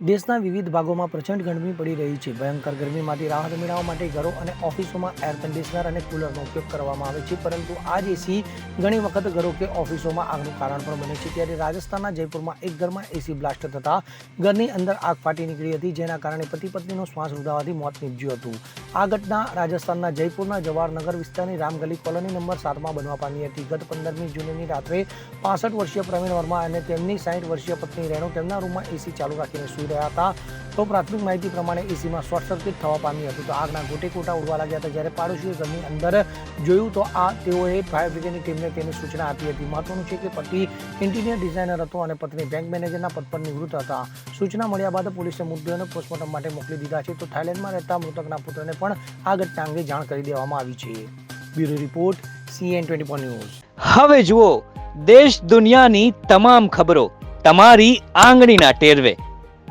દેશના વિવિધ ભાગોમાં પ્રચંડ ગરમી પડી રહી છે. ભયંકર ગરમીમાંથી રાહત મેળવવા માટે ઘરો અને ઓફિસોમાં એર કન્ડિશનર અને કુલરનો ઉપયોગ કરવામાં આવે છે, પરંતુ આ એસી ઘણી વખત ઘરો કે ઓફિસોમાં આગનું કારણ પણ બને છે. ત્યારે રાજસ્થાનના જયપુરમાં એક ઘરમાં એસી બ્લાસ્ટ થતા ઘરની અંદર આગ ફાટી નીકળી હતી, જેના કારણે પતિ પત્નીનો શ્વાસ રૂંધાવાથી મોત નીપજ્યું હતું. આ ઘટના રાજસ્થાનના જયપુરના જવાહરનગર વિસ્તારની રામગલી કોલોની નંબર સાતમાં બનવા પામી હતી. ગત પંદરમી જૂનની રાત્રે પાસઠ વર્ષીય પ્રવીણ વર્મા અને તેમની સાઠ વર્ષીય પત્ની રેણુ તેમના રૂમમાં એસી ચાલુ રાખીને સૂઈ રહ્યા હતા. તો પ્રાથમિક માહિતી પ્રમાણે એસીમાં શોર્ટ સર્કિટ થવા પામી હતું. તો આગના ગોટે કોટા ઉડવા લાગ્યા હતા. જ્યારે પાડોશીઓ ઘરની અંદર જોયું તો આ તેઓએ ફાયર બ્રિગેડની ટીમને તેની સૂચના આપી હતી. મહત્વનું છે કે પતિ ઇન્ટિરિયર ડિઝાઇનર હતો અને પત્ની બેંક મેનેજરના પદ પર નિવૃત્ત હતા. સૂચના મળ્યા બાદ પોલીસે મૃતદેહોને પોસ્ટમોર્ટમ માટે મોકલી દીધા છે. તો થાઇલેન્ડમાં રહેતા મૃતકના પુત્રને પણ આ ઘટના અંગે જાણ કરી દેવામાં આવી છે. Bureau report, CN twenty news. હવે જુઓ, દેશ દુનિયાની તમામ ખબરો તમારી આંગળીના ટેરવે.